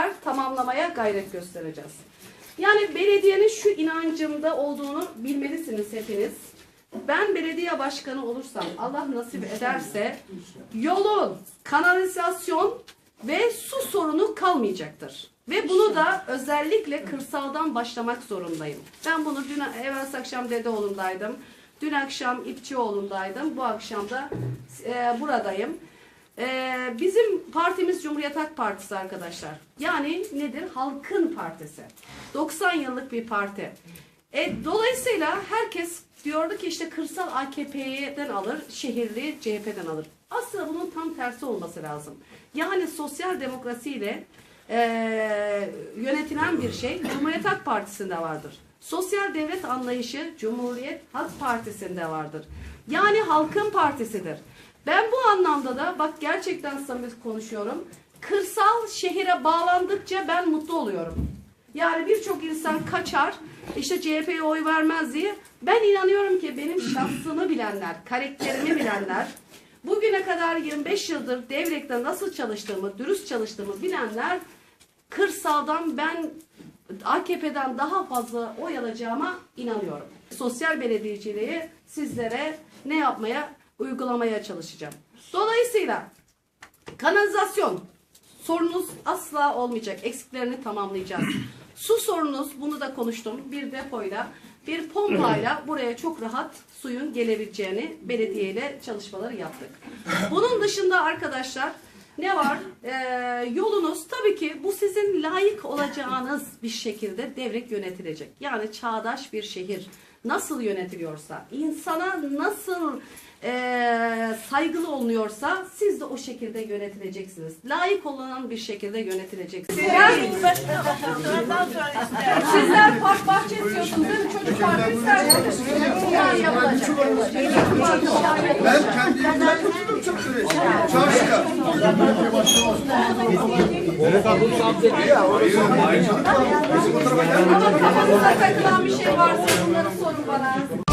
beraber tamamlamaya gayret göstereceğiz. Yani belediyenin şu inancımda olduğunu bilmelisiniz hepiniz. Ben belediye başkanı olursam Allah nasip ederse yolun, kanalizasyon ve su sorunu kalmayacaktır. Ve bunu da özellikle kırsaldan başlamak zorundayım. Ben bunu dün evvel akşam Dedeoğlu'ndaydım. Dün akşam İpçioğlu'ndaydım. Bu akşam da e, buradayım. E, bizim partimiz Cumhuriyet Halk Partisi arkadaşlar. Yani nedir? Halkın partisi. 90 yıllık bir parti. E, dolayısıyla herkes diyordu ki işte kırsal AKP'den alır, şehirli CHP'den alır. Aslında bunun tam tersi olması lazım. Yani sosyal demokrasiyle e, yönetilen bir şey Cumhuriyet Halk Partisi'nde vardır. Sosyal devlet anlayışı Cumhuriyet Halk Partisi'nde vardır. Yani halkın partisidir. Ben bu anlamda da bak gerçekten samimi konuşuyorum. Kırsal şehire bağlandıkça ben mutlu oluyorum. Yani birçok insan kaçar, işte CHP'ye oy vermez diye. Ben inanıyorum ki benim şahsımı bilenler, karakterimi bilenler, bugüne kadar 25 yıldır devrekte nasıl çalıştığımı, dürüst çalıştığımı bilenler, kırsaldan ben AKP'den daha fazla oy alacağıma inanıyorum. Sosyal belediyeciliği sizlere ne yapmaya, uygulamaya çalışacağım. Dolayısıyla kanalizasyon sorunuz asla olmayacak. Eksiklerini tamamlayacağız. Su sorunuz, bunu da konuştum. Bir depoyla, bir pompayla buraya çok rahat suyun gelebileceğini belediyeyle çalışmaları yaptık. Bunun dışında arkadaşlar ne var? Ee, yolunuz tabii ki bu sizin layık olacağınız bir şekilde devrek yönetilecek. Yani çağdaş bir şehir nasıl yönetiliyorsa, insana nasıl e, saygılı olunuyorsa siz de o şekilde yönetileceksiniz. Layık olan bir şekilde yönetileceksiniz. Sizler park bahçe istiyorsunuz değil mi? Çocuk parkı isterseniz. Yani yapılacak. Ben kendi evimden götürdüm çöpleri. Çarşıya. Ama kafanıza takılan bir şey varsa bunları sorun bana.